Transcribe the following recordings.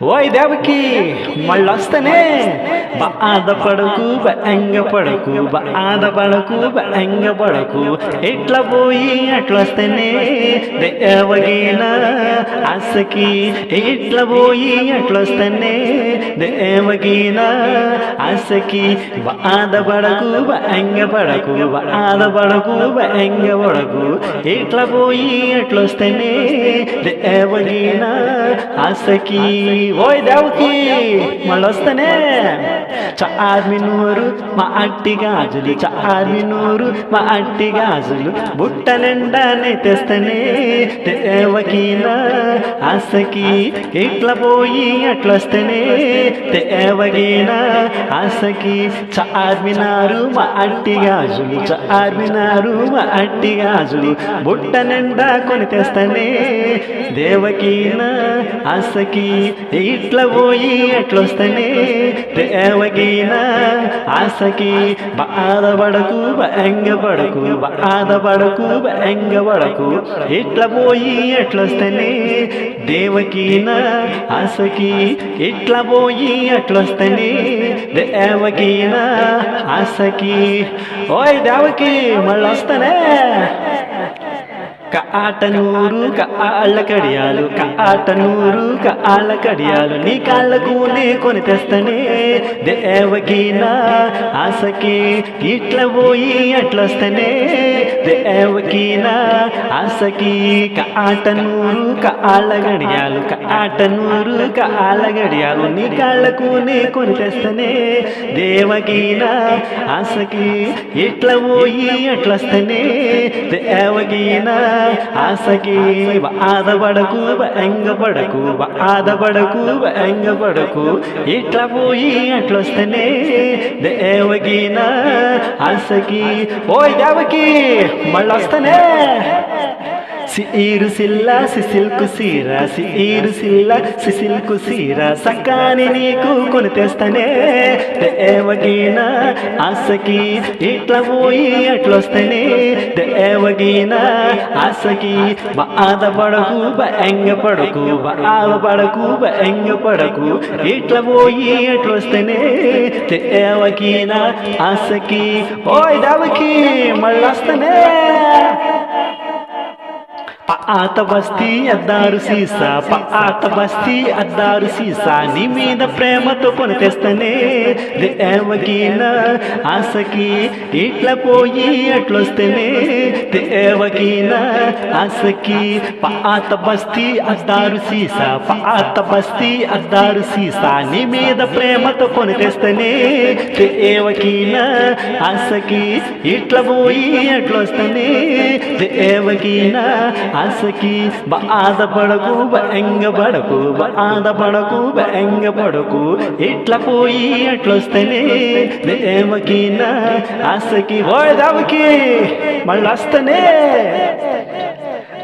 ఓయ్ దేవకి మళ్ళొస్తనే బాధ పడకు ఎంగ పడకు బాధ పడకు ఎంగ పడకు. ఇట్లా పోయి అట్లా వస్తేనే. దేవగిన ఆశకి ఇట్లా పోయి అట్లా వస్తేనే. దేవగిన ఆశకి బాధ పడకు ఎంగ పడకు బాధ పడకు ఎంగ పడకు. ఇట్లా పోయి అట్లా వస్తేనే. దేవగిన ఆశకి ఓయ్ దేవకి మళ్ళొస్తేనే చార్మి నూరు మా అట్టి గాజులు. చార్మి నూరు మా అట్టి గాజులు. బుట్ట నిండానే తెస్తనే దేవకిన ఆశకి ఇట్లా పోయి అట్లొస్తేనే దేవగిన ఆశకి. చార్మినారు మా అట్టి గాజులు. చార్మినారు మా అట్టి గాజులు. బుట్ట నిండా కొని తెస్తనే దేవకిన ఆశకి ఇట్లా పోయి ఎట్లొస్తనే? దేవకిన ఆశకి బాధపడకు భయంగపడకు బాధపడకు భయంగపడకు ఇట్లా పోయి ఎట్లొస్తనే? దేవకిన ఆశకి ఇట్లా పోయి ఎట్లొస్తనే? దేవకిన ఆశకి. ఓయ్ దేవకి మళ్ళీ వస్తానే నూరు కాళ్ళ కడియాలు కాట నూరు కాళ్ళ కడియాలు నీ కాళ్ళకు నే కొని తెస్తనే. దేవకిన ఆశకి ఇట్ల పోయి అట్లొస్తనే. దేవకిన ఆశకి కాట నూరు కాళ్ళ గడియాలు కాట నూరు కాళ్ళ గడియాలు నీ కాళ్ళకు నే కొని తెస్తనే. దేవకిన ఆసకి ఇట్లా పోయి అట్లొస్తనే దేవకిన ఆసకి బాధపడకు ఎంగపడకు బాధపడకు ఎంగపడకు ఇట్లా పోయి అట్లొస్తేనే దేవకిన ఆసకి ఓయ్ దేవకి మళ్ళొస్తనే సిరు సిల్లా సిసిల్కు సీర సిరు సిల్లా సిసిల్కు సీర సకాని నీకు కొని తెస్తనే. దేవగిన ఆశకి ఇట్లా పోయి అట్లొస్తేనే. దేవగిన ఆశకి బాధపడకు ఎంగ పడకు బాధపడకు ఎంగ పడకు. ఇట్లా పోయి అట్లొస్తేనే. దేవగిన ఆశకి ఓయ్ దేవకి మళ్ళొస్తనే. pa పాత బస్తీ అద్దారు సీసా పాత బస్తీ అద్దారు సీసా నీ మీద ప్రేమతో కొని తెస్తనే దేవకిన ఆశకి ఇట్లా పోయి అట్లొస్తేనే దేవకిన ఆశకి పాత బస్తీ అద్దారు సీసా పాత బస్తీ అద్దారు సీసా నీ మీద ప్రేమతో కొని తెస్తనే దేవకిన ఆశకి ఇట్లా పోయి అట్లొస్తేనే ఆశ ఆశకి బాధపడకు ఎంగపడకు బాధపడకు ఎంగపడకు ఇట్లా పోయి అట్లొస్తేనే దేవకిన ఆశకి ఓడదావకి మళ్ళీ వస్తేనే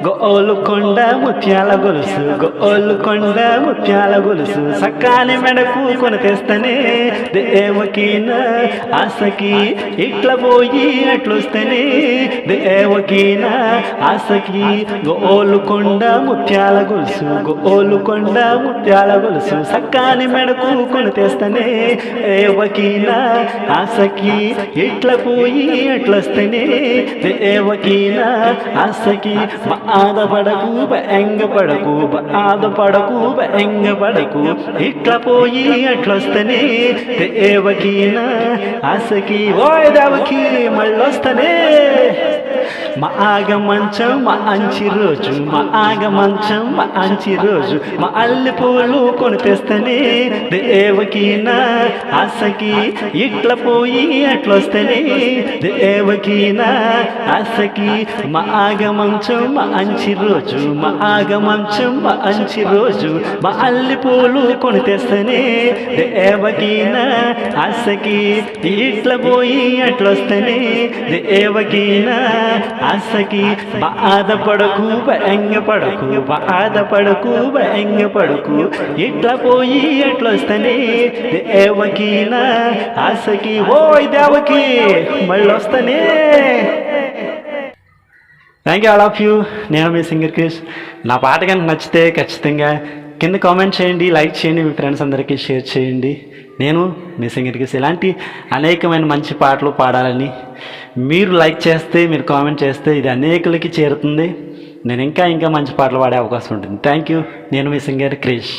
గోలు కొండ ముత్యాల గొలుసు గోలు కొండ ముత్యాల గొలుసు. సకాని మెడకు కొని తెస్తనే దేవకీన ఆసకి ఇట్లా పోయి అట్లొస్తేనే దేవకీన ఆసకి గోలు కొండ ముత్యాల గొలుసు గోలు కొండ ముత్యాల గొలుసు. సకాని మెడకు కొని తెస్తనే దేవకీన ఆసకి ఇట్లా పోయి అట్లొస్తేనే ఆసకి మా బాధపడకు ఎంగపడకు ఎంగ ఎంగపడకు. ఇట్లా పోయి అట్లొస్తనే దేవకిన ఆశకి ఓయ్ దేవకి మళ్ళొస్తనే. మా ఆగ మంచం మా అంచి రోజు మా ఆగ మంచం మా అంచి రోజు. మా అల్లి పూలు కొని తెస్తనే దేవకీనా ఆశకి. ఇట్లా పోయి అట్లొస్తనే దేవకీనా ఆశకి. మా ఆగ మంచం మా అంచి రోజు మా ఆగమంచు మా అంచి రోజు మా అల్లి పూలు కొని తెస్తనే. దేవకిన ఆశకి ఇట్ల పోయి అట్లొస్తనే. దేవకిన ఆశకి బాధపడకు ఎంగపడకు బాధపడకు ఎంగపడకు ఇట్ల పోయి అట్లొస్తనే. దేవకిన ఆశకి ఓయ్ Devaki మళ్ళొస్తనే. Thank you all of you నేను మీ సింగర్ క్రిష్ నా పాట కనుక నచ్చితే ఖచ్చితంగా కింద కామెంట్ చేయండి లైక్ చేయండి మీ ఫ్రెండ్స్ అందరికీ షేర్ చేయండి. నేను మీ సింగర్ క్రిష్ ఇలాంటి అనేకమైన మంచి పాటలు పాడాలని మీరు లైక్ చేస్తే మీరు కామెంట్ చేస్తే ఇది అనేకులకి చేరుతుంది. నేను ఇంకా ఇంకా మంచి పాటలు పాడే అవకాశం ఉంటుంది. థ్యాంక్ యూ నేను మీ సింగర్ క్రిష్